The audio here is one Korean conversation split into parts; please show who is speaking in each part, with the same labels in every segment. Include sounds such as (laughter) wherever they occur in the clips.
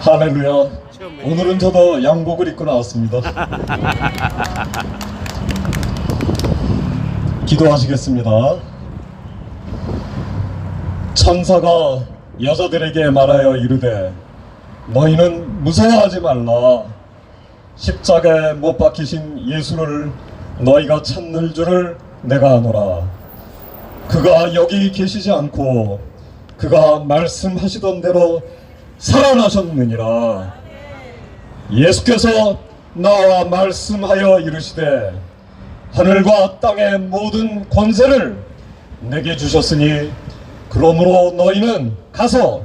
Speaker 1: 할렐루야. 오늘은 저도 양복을 입고 나왔습니다. (laughs) 기도하시겠습니다. 천사가 여자들에게 말하여 이르되 너희는 무서워하지 말라. 십자가에 못 박히신 예수를 너희가 찾는 줄을 내가 아노라. 그가 여기 계시지 않고 그가 말씀하시던 대로 살아나셨느니라. 예수께서 나와 말씀하여 이르시되 하늘과 땅의 모든 권세를 내게 주셨으니 그러므로 너희는 가서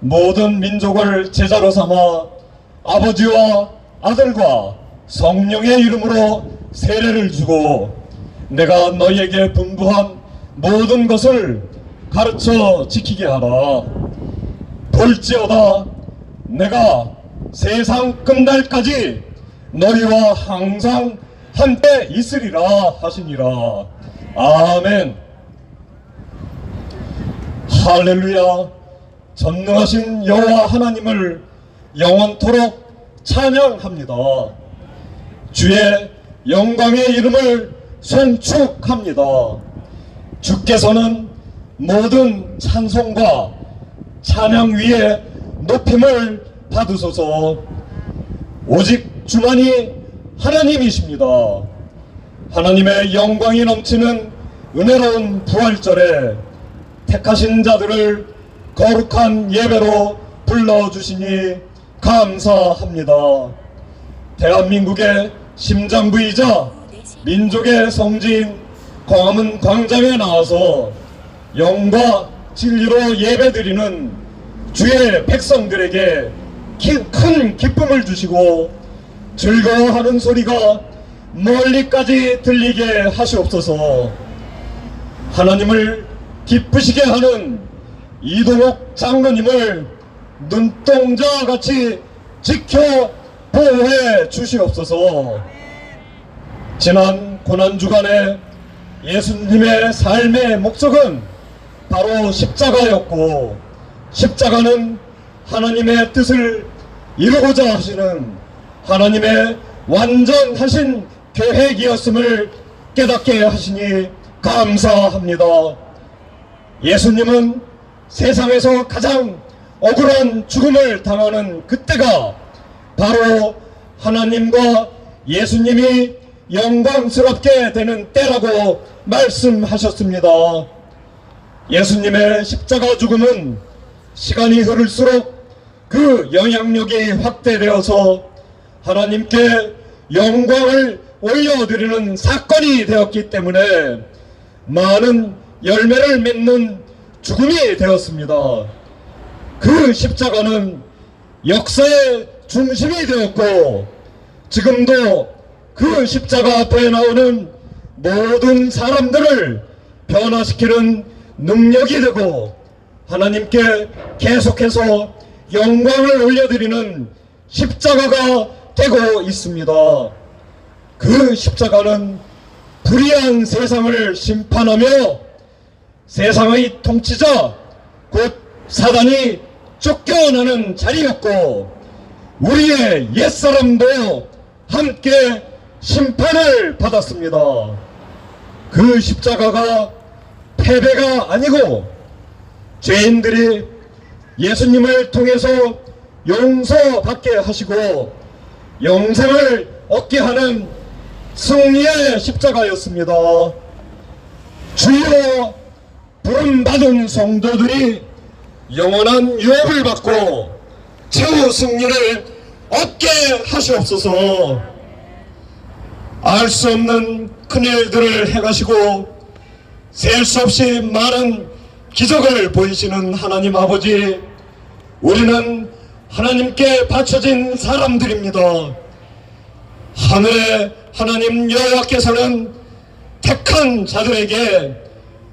Speaker 1: 모든 민족을 제자로 삼아 아버지와 아들과 성령의 이름으로 세례를 주고 내가 너희에게 분부한 모든 것을 가르쳐 지키게 하라. 볼지어다 내가 세상 끝날까지 너희와 항상 함께 있으리라 하시니라. 아멘. 할렐루야. 전능하신 여호와 하나님을 영원토록 찬양합니다. 주의 영광의 이름을 송축합니다. 주께서는 모든 찬송과 찬양 위에 높임을 받으소서 오직 주만이 하나님이십니다. 하나님의 영광이 넘치는 은혜로운 부활절에 택하신 자들을 거룩한 예배로 불러주시니 감사합니다. 대한민국의 심장부이자 민족의 성지인 광화문 광장에 나와서 영과 진리로 예배드리는 주의 백성들에게 기- 큰 기쁨을 주시고 즐거워하는 소리가 멀리까지 들리게 하시옵소서. 하나님을 기쁘시게 하는 이동욱 장로님을 눈동자와 같이 지켜 보호해 주시옵소서. 지난 고난주간에 예수님의 삶의 목적은 바로 십자가였고 십자가는 하나님의 뜻을 이루고자 하시는 하나님의 완전하신 계획이었음을 깨닫게 하시니 감사합니다. 예수님은 세상에서 가장 억울한 죽음을 당하는 그때가 바로 하나님과 예수님이 영광스럽게 되는 때라고 말씀하셨습니다. 예수님의 십자가 죽음은 시간이 흐를수록 그 영향력이 확대되어서 하나님께 영광을 올려드리는 사건이 되었기 때문에 많은 열매를 맺는 죽음이 되었습니다. 그 십자가는 역사의 중심이 되었고 지금도 그 십자가 앞에 나오는 모든 사람들을 변화시키는 능력이 되고 하나님께 계속해서 영광을 올려드리는 십자가가 되고 있습니다. 그 십자가는 불의한 세상을 심판하며 세상의 통치자 곧 사단이 쫓겨나는 자리였고 우리의 옛사람도 함께 심판을 받았습니다. 그 십자가가 패배가 아니고 죄인들이 예수님을 통해서 용서받게 하시고 영생을 얻게 하는 승리의 십자가였습니다. 주여 부름받은 성도들이 영원한 유업을 받고 최후 승리를 얻게 하시옵소서 알 수 없는 큰일들을 행하시고 셀 수 없이 많은 기적을 보이시는 하나님 아버지 우리는 하나님께 바쳐진 사람들입니다 하늘의 하나님 여호와께서는 택한 자들에게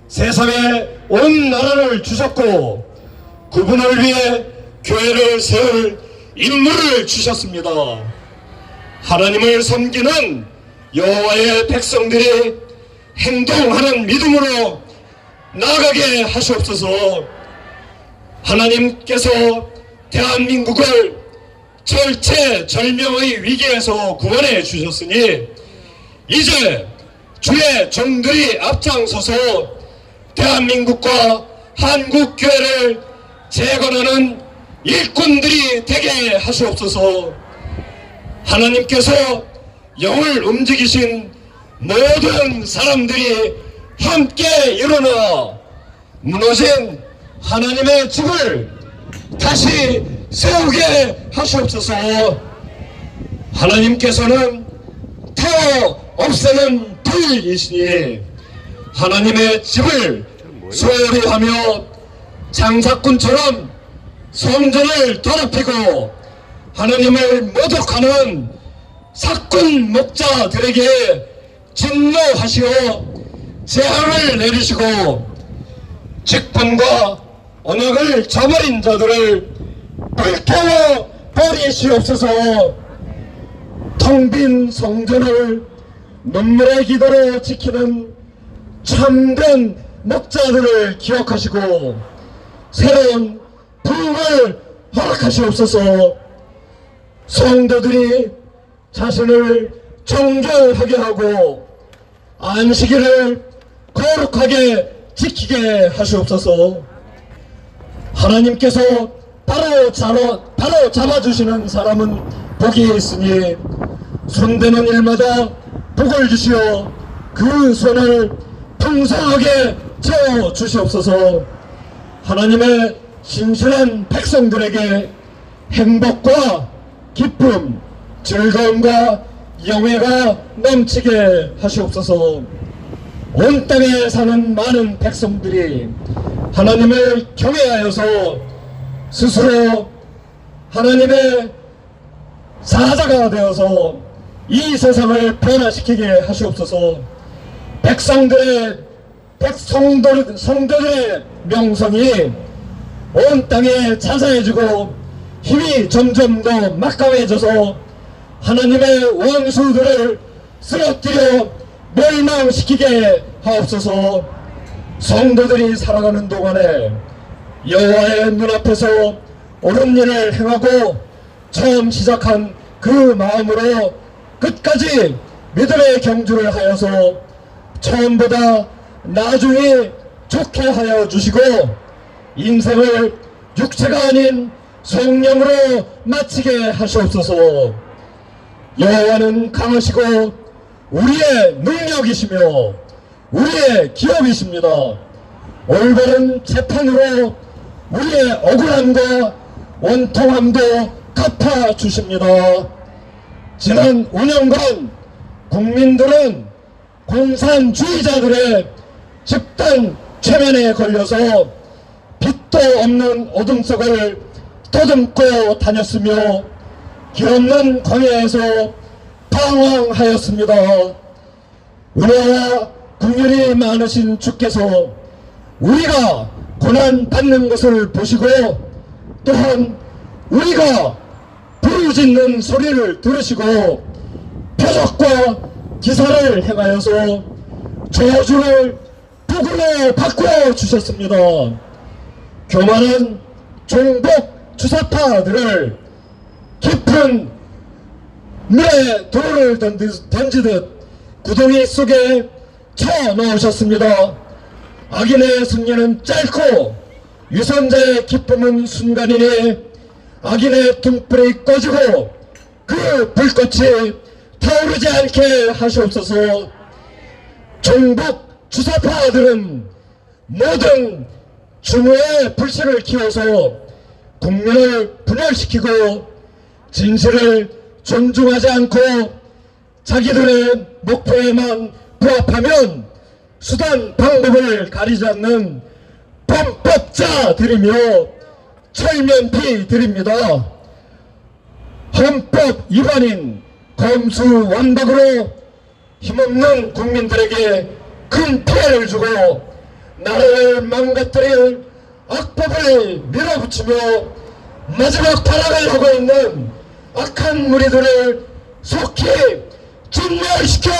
Speaker 1: 세상에 온 나라를 주셨고 그분을 위해 교회를 세울 인물을 주셨습니다. 하나님을 섬기는 여호와의 백성들이 행동하는 믿음으로 나아가게 하시옵소서. 하나님께서 대한민국을
Speaker 2: 절체절명의 위기에서 구원해 주셨으니 이제 주의 종들이 앞장서서 대한민국과 한국교회를 재건하는 일꾼들이 되게 하시옵소서 하나님께서 영을 움직이신 모든 사람들이 함께 일어나 무너진 하나님의 집을 다시 세우게 하시옵소서. 하나님께서는 태워 없애는 불이시니 하나님의 집을 소홀히 하며 장사꾼처럼 성전을 더럽히고 하나님을 모독하는 사꾼 목자들에게 진노하시어 재앙을 내리시고 직분과 언약을 저버린 자들을 불태워 버리시옵소서. 텅 빈 성전을 눈물의 기도로 지키는 참된 목자들을 기억하시고 새로운 부흥을 허락하시옵소서. 성도들이 자신을 정결하게 하고 안식일을 거룩하게 지키게 하시옵소서. 하나님께서 바로 잡아, 바로 잡아주시는 사람은 복이 있으니 손대는 일마다 복을 주시어 그 손을 풍성하게 채워 주시옵소서. 하나님의 신실한 백성들에게 행복과 기쁨, 즐거움과 영예가 넘치게 하시옵소서. 온 땅에 사는 많은 백성들이 하나님을 경외하여서 스스로 하나님의 사자가 되어서 이 세상을 변화시키게 하시옵소서. 백성들의 백성들 성도들의 명성이 온 땅에 자자해지고 힘이 점점 더 막강해져서 하나님의 원수들을 쓰러뜨려 멸망시키게 하옵소서. 성도들이 살아가는 동안에 여호와의 눈앞에서 옳은 일을 행하고 처음 시작한 그 마음으로 끝까지 믿음의 경주를 하여서 처음보다 나중에 좋게 하여 주시고 인생을 육체가 아닌 성령으로 마치게 하시옵소서 여호와는 강하시고 우리의 능력이시며 우리의 기업이십니다. 올바른 재판으로 우리의 억울함과 원통함도 갚아 주십니다. 지난 5년간 국민들은 공산주의자들의 집단 최면에 걸려서 빛도 없는 어둠 속을 더듬고 다녔으며 길없는 광야에서 방황하였습니다. 은혜와 긍휼이 많으신 주께서 우리가 고난 받는 것을 보시고 또한 우리가 부르짖는 소리를 들으시고 표적과 기사를 행하여서 저주를 복으로 바꾸어 주셨습니다. 교만한 종복 주사파들을 깊은 물에 돌을 던지- 던지듯 구덩이 속에 쳐 넣으셨습니다. 악인의 승리는 짧고 유선자의 기쁨은 순간이니 악인의 등불이 꺼지고 그 불꽃이 타오르지 않게 하시옵소서 종북 주사파들은 모든 중후의 불씨를 키워서 국민을 분열시키고 진실을 존중하지 않고 자기들의 목표에만 부합하면 수단 방법을 가리지 않는 범법자들이며 철면피들입니다. 헌법 위반인 검수 완박으로 힘없는 국민들에게 큰 피해를 주고 나라를 망가뜨릴 악법을 밀어붙이며 마지막 타락을 하고 있는 악한 무리들을 속히 진멸시켜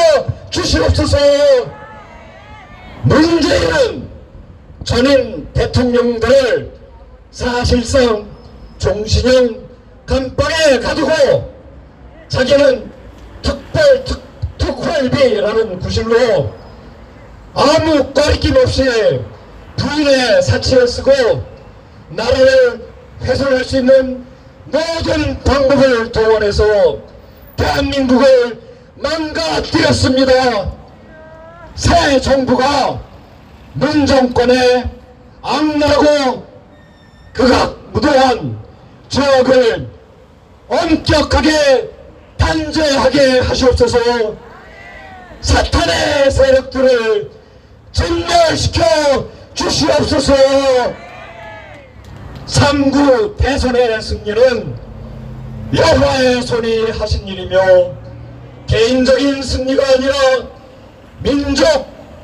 Speaker 2: 주시옵소서. 문재인은 전임 대통령들을 사실상 종신형 감방에 가두고 자기는 특별 특, 특활비라는 구실로 아무 꺼리낌 없이 부인의 사치를 쓰고 나라를 훼손할 수 있는 모든 방법을 동원해서 대한민국을 망가뜨렸습니다. 새 정부가 문 정권의 악랄하고 극악무도한 죄악을 엄격하게 단죄하게 하시옵소서 사탄의 세력들을 진멸시켜 주시옵소서 3구 대선의 승리는 여호와의 손이 하신 일이며 개인적인 승리가 아니라 민족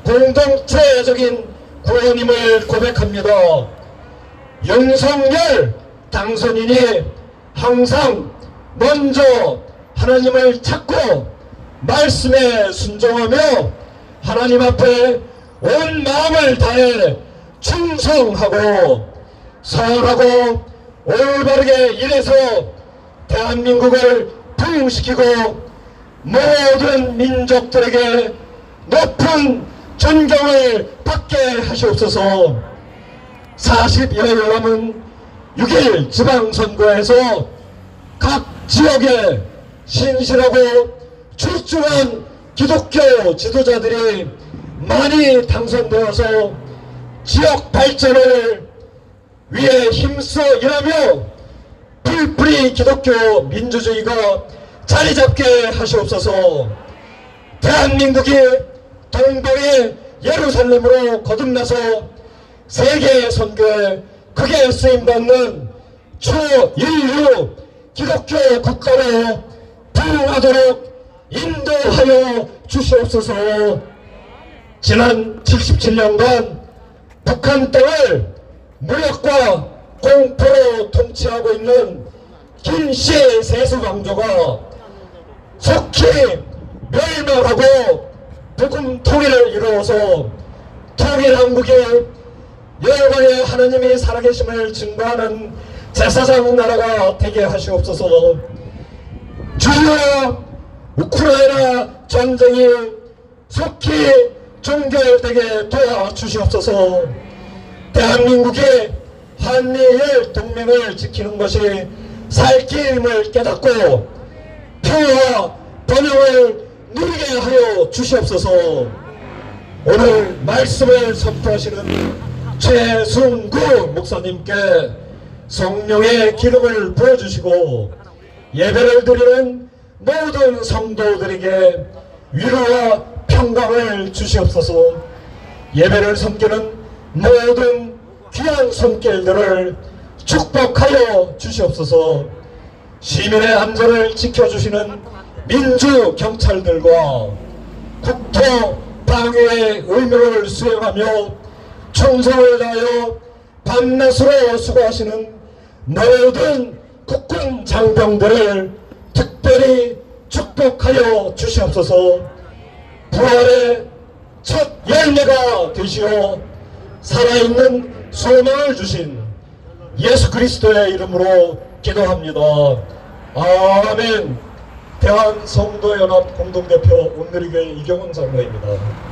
Speaker 2: 공동체적인 구원임을 고백합니다. 윤석열 당선인이 항상 먼저 하나님을 찾고 말씀에 순종하며 하나님 앞에 온 마음을 다해 충성하고 선하고 올바르게 일해서 대한민국을 부흥시키고 모든 민족들에게 높은 존경을 받게 하시옵소서. 40여일 남은 6일 지방선거에서 각 지역에 신실하고 출중한 기독교 지도자들이 많이 당선되어서 지역 발전을 위해 힘써 일하며 풀뿌리 기독교 민주주의가 자리 잡게 하시옵소서. 대한민국이 동방의 예루살렘으로 거듭나서 세계 선교에 크게 쓰임받는 초인류 기독교 국가로 부흥하도록 인도하여 주시옵소서. 지난 77년간 북한 땅을 무력과 공포로 통치하고 있는 김씨 세수강조가 속히 멸망하고 북음 통일을 이루어서 통일한국이 열방의 하나님이 살아계심을 증거하는 제사장 나라가 되게 하시옵소서. 주여 우크라이나 전쟁이 속히 종결되게 도와주시옵소서 대한민국이 한미일 동맹을 지키는 것이 살 길임을 깨닫고 평화와 번영을 누리게 하여 주시옵소서. 오늘 말씀을 선포하시는 최순구 목사님께 성령의 기름을 부어주시고 예배를 드리는 모든 성도들에게 위로와 평강을 주시옵소서. 예배를 섬기는 모든 귀한 손길들을 축복하여 주시옵소서. 시민의 안전을 지켜주시는 민주 경찰들과 국토 방위의 의무를 수행하며 충성을 다하여 밤낮으로 수고하시는 모든 국군 장병들을 특별히 축복하여 주시옵소서. 부활의 첫 열매가 되시어 살아있는 소망을 주신 예수 그리스도의 이름으로 기도합니다. 아멘. 대한성도연합 공동대표 온누리교회 이경원 장로입니다.